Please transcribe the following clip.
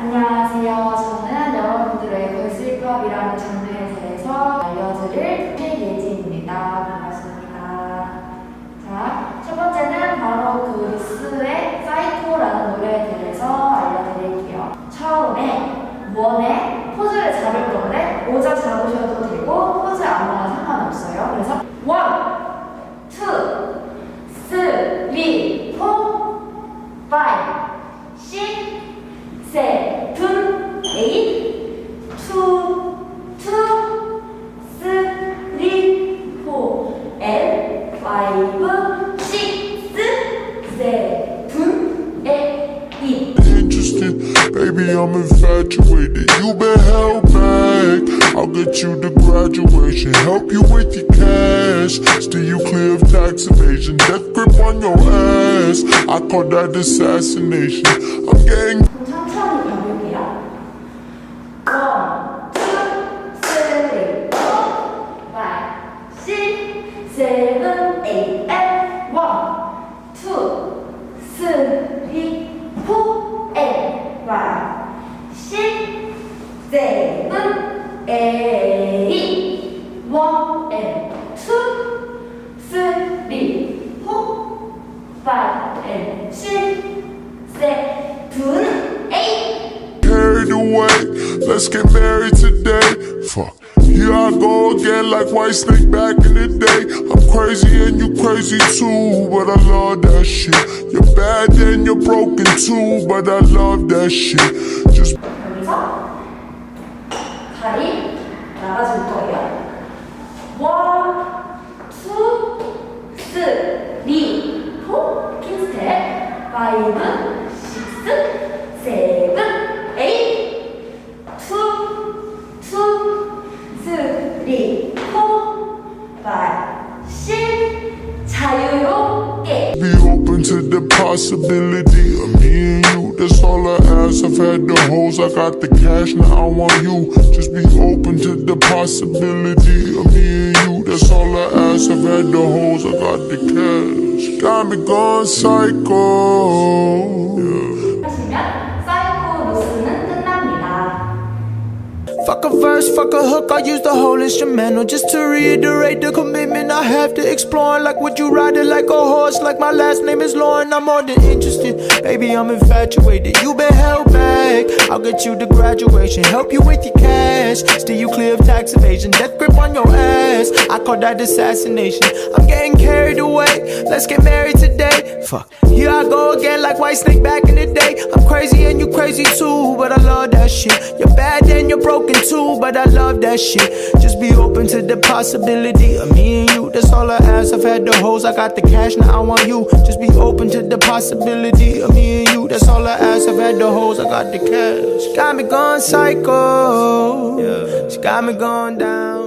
안녕하세요. 저는 여러분들의 걸슬팝이라는 장르에 대해서 알려드릴 예지입니다. 반갑습니다. 자, 첫 번째는 바로 그 리스의 사이코라는 노래에 대해서 알려드릴게요. 처음에 원에 포즈를 잡을 건데 오자 잡으셔도 되고 포즈 아무나 상관없어요. 그래서 원, 투, 쓰리, 포, 파이브, seven, eight, two, two, three, four, baby, I'm infatuated. You been held back. I'll get you graduation, help you with your cash, you clear of death grip on your ass. I call that assassination. I'm getting. 세븐, 에잇, 원, 앤 투, 쓰리, 포, 파이브, 앤 식, 세븐, 에잇. carried away. Let's get married today. Fuck. Here I go again, like White Snake back in the day. I'm crazy and you crazy too, but I love that shit. You're bad and you're broken too, but I love that shit. 발이 나가줄 거예요. One, two, three, four, kin step, five, six, seven, eight, two, two, three, four, five, six. 자유롭게. Be open to the possibility of me. That's all I ask. I've had the hoes, I got the cash, now I want you. Just be open to the possibility of me and you. That's all I ask. I've had the hoes, I got the cash. Got me going psycho. Yeah. Fuck a verse, fuck a hook, I use the whole instrumental just to reiterate the commitment I have to exploring. Like, would you ride it like a horse? Like, my last name is Lauren, I'm more than interested. Baby, I'm infatuated. You been held back. I'll get you to graduation, help you with your cash, steer you clear of tax evasion, death grip on your ass. I call that assassination. I'm getting carried away. Let's get married today. Fuck. Here I go again, like White Snake back in the day. Crazy too, but I love that shit. You're bad and you're broken too, but I love that shit. Just be open to the possibility of me and you. That's all I ask. I've had the hoes, I got the cash, now I want you. Just be open to the possibility of me and you. That's all I ask. I've had the hoes, I got the cash. She got me going psycho. She got me going down.